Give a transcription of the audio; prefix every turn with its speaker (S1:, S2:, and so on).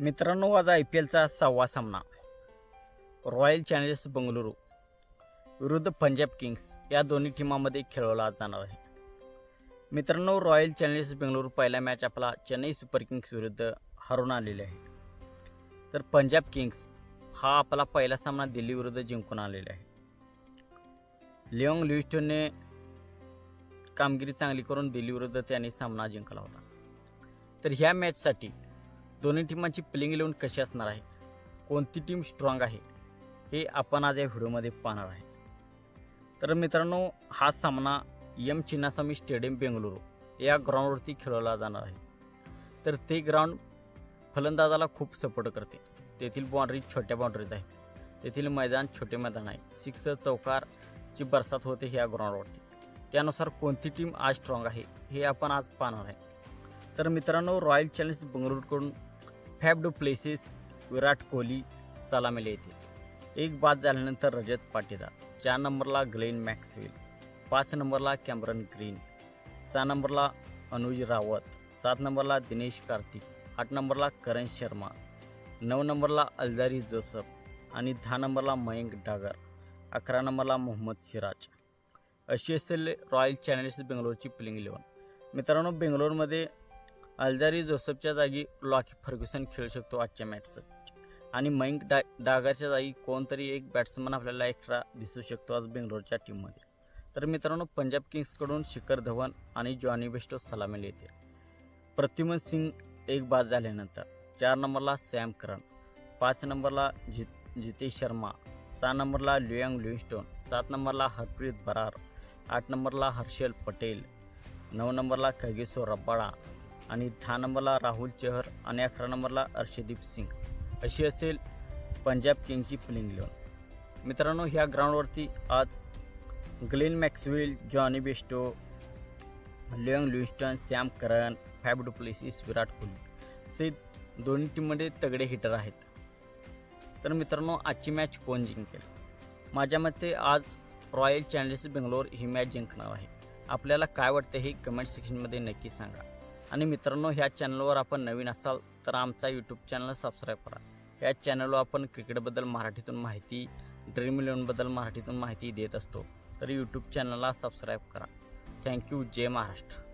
S1: मित्रांनो आज I P एलचा सहावा सामना. रॉयल चॅलेंजर्स बंगळुरू विरुद्ध पंजाब किंग्स या दोन्ही टीमामध्ये खेळवला जाणार आहे. मित्रांनो रॉयल चॅलेंजर्स बेंगळुरू पहिला मॅच आपला चेन्नई सुपर किंग्स विरुद्ध हरवून आलेली आहे. तर पंजाब किंग्स हा आपला पहिला सामना दिल्ली विरुद्ध जिंकून आलेला आहे. लिओंग लिव्हिस्टनने कामगिरी चांगली करून दिल्ली विरुद्ध त्यांनी सामना जिंकला होता. तर ह्या मॅचसाठी दोन्ही टीमांची प्लेइंग इलेवन कशी असणार आहे? कोणती टीम स्ट्रॉंग आहे? हे आपण आज या व्हिडिओमध्ये पाहणार आहे. तर मित्रांनो हा सामना यम चिन्नास्वामी स्टेडियम बेंगळुरू या ग्राउंडवरती खेळवला जाणार आहे. तर ते ग्राउंड फलंदाजाला खूप सपोर्ट करते. तेथील बाउंड्री छोट्या बाउंड्रीज आहेत. तेथील मैदान छोटे मैदान आहे. सिक्स चौकारची बरसात होते ह्या ग्राउंडवरती त्यानुसार कोणती टीम आज स्ट्रॉंग आहे हे आपण आज पाहणार आहे. तर मित्रांनो royal challenge बंगळुरूकडून Faf du Plessis Virat Kohli सलामीला येते. एक बाद झाल्यानंतर रजत पाटीदार चार नंबरला ग्लेन मॅक्सवेल पाच नंबरला कॅमरन ग्रीन सहा नंबरला अनुज रावत सात नंबरला दिनेश कार्तिक आठ नंबरला करण शर्मा नऊ नंबरला अल्दारी जोसफ आणि दहा नंबरला मयंक डागर अकरा नंबरला मोहम्मद सिराज. अशी असेल रॉयल चॅलेंजर्स बेंगलोरची प्लेइंग इलेवन मित्रांनो बेंगलोरमध्ये अल्जारी जोसेफच्या जागी लॉकी फर्ग्युसन खेळू शकतो आजच्या मॅचचं. आणि मयंक डा डागाच्या जागी कोणतरी एक बॅट्समन आपल्याला एक्स्ट्रा दिसू शकतो आज बेंगलोरच्या टीममध्ये. तर मित्रांनो पंजाब किंग्सकडून शिखर धवन आणि जॉनी बेस्टो सलामीला येतील प्रतिमन सिंग एक बाद झाल्यानंतर चार नंबरला सॅम करन पाच नंबरला जित जितेश शर्मा सहा नंबरला लुयांग लिव्हिस्टोन सात नंबरला हरप्रीत बरार आठ नंबरला हर्षल पटेल नऊ नंबरला खगेश्वर रब्बाडा आणि दहा नंबरला राहुल चहर आणि अकरा नंबरला अर्षदीप सिंग. अशी असेल पंजाब किंगची प्लेइंग इलेवन मित्रांनो ह्या ग्राउंडवरती आज Glenn Maxwell Jonny Bairstow Liam Livingstone Sam Curran Faf du Plessis Virat Kohli असे दोन्ही टीममध्ये तगडे हिटर आहेत. तर मित्रांनो आजची मॅच कोण जिंकेल? माझ्या मते आज रॉयल चॅलेंजर्स बेंगलोर ही मॅच जिंकणार आहे. आपल्याला काय वाटतं हे कमेंट सेक्शनमध्ये नक्की सांगा. आणि मित्रांनो ह्या चॅनलवर आपण नवीन असाल तर आमचा यूट्यूब चॅनल सबस्क्राईब करा. या चॅनलवर आपण क्रिकेटबद्दल मराठीतून माहिती ड्रीम इलेवनबद्दल मराठीतून माहिती देत असतो तर यूट्यूब चॅनलला सबस्क्राईब करा. थँक्यू जय महाराष्ट्र.